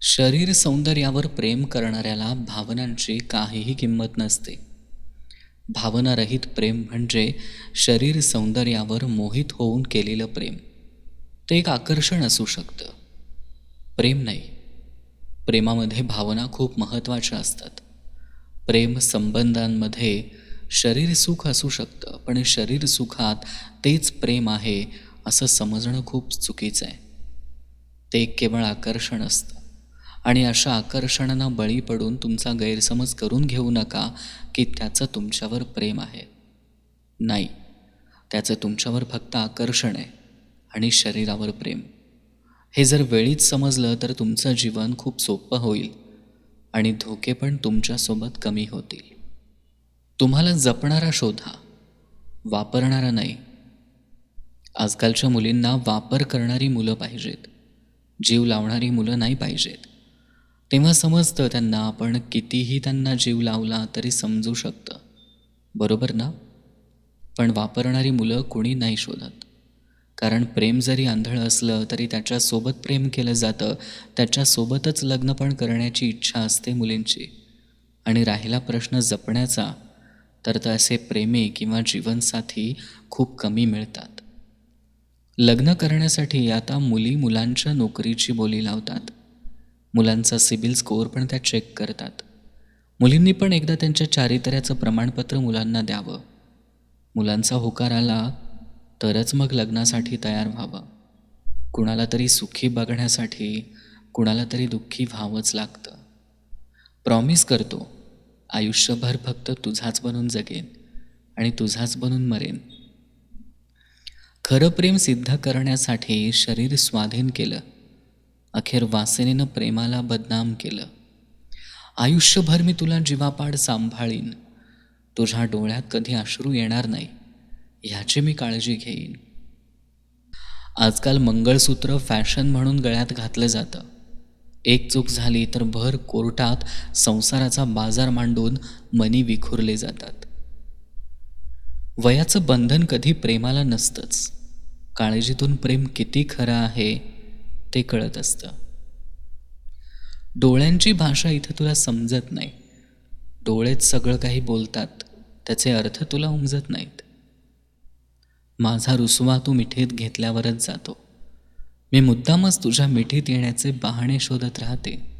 शरीर सौंदर्यावर प्रेम करणाऱ्याला भावनांची काहीही किंमत नसते. भावनारहित प्रेम म्हणजे शरीर सौंदर्यावर मोहित होऊन केलेलं प्रेम. ते एक आकर्षण असू शकतं. प्रेम नाही. प्रेमामध्ये भावना खूप महत्त्वाच्या असतात. प्रेम संबंधांमध्ये शरीर सुख असू शकतं पण शरीर सुखात तेच प्रेम आहे असं समजणं खूप चुकीचं आहे. ते केवळ आकर्षण असतं. आणि अशा आकर्षणांना बळी पडून तुमचा गैरसमज करून घेऊ नका की त्याचं तुमच्यावर प्रेम आहे. नाही त्याचं तुमच्यावर फक्त आकर्षण आहे आणि शरीरावर प्रेम. हे जर वेळीच समजलं तर तुमचं जीवन खूप सोपं होईल आणि धोके पण तुमच्यासोबत कमी होतील. तुम्हाला जपणारा शोधा वापरणारा नाही. आजकालच्या मुलींना वापर करणारी मुलं पाहिजेत. जीव लावणारी मुलं नाही पाहिजेत. तेव्हा समजतं त्यांना आपण कितीही त्यांना जीव लावला तरी समजू शकतं. बरोबर ना? पण वापरणारी मुलं कोणी नाही शोधत. कारण प्रेम जरी आंधळ असलं तरी त्याच्यासोबत प्रेम केलं जातं. त्याच्यासोबतच लग्न पण करण्याची इच्छा असते मुलींची. आणि राहिला प्रश्न जपण्याचा तर तसे प्रेमी किंवा जीवनसाथी खूप कमी मिळतात. लग्न करण्यासाठी आता मुली मुलांच्या नोकरीची बोली लावतात. मुलांचा सिबिल स्कोअर पण त्या चेक करतात. मुलींनी पण एकदा त्यांच्या चारित्र्याचं प्रमाणपत्र मुलांना द्यावं. मुलांचा होकार आला तरच मग लग्नासाठी तयार व्हावं. कुणाला तरी सुखी बघण्यासाठी कुणाला तरी दुःखी व्हावंच लागतं. प्रॉमिस करतो आयुष्यभर फक्त तुझाच बनून जगेन आणि तुझाच बनून मरेन. खरं प्रेम सिद्ध करण्यासाठी शरीर स्वाधीन केलं. अखेर वासनेनं प्रेमाला बदनाम केलं. आयुष्यभर मी तुला जीवापाड सांभाळीन. तुझ्या डोळ्यात कधी अश्रू येणार नाही ह्याची मी काळजी घेईन. आजकाल मंगळसूत्र फॅशन म्हणून गळ्यात घातलं जातं. एक चूक झाली तर भर कोर्टात संसाराचा बाजार मांडून मनी विखुरले जातात. वयाचं बंधन कधी प्रेमाला नसतंच. काळजीतून प्रेम किती खरं आहे ते कळत असतं. डोळ्यांची भाषा इथं तुला समजत नाही. डोळेच सगळं काही बोलतात. त्याचे अर्थ तुला उमजत नाहीत. माझा रुसवा तू मिठीत घेतल्यावरच जातो. मी मुद्दामच तुझ्या मिठीत येण्याचे बहाणे शोधत राहते.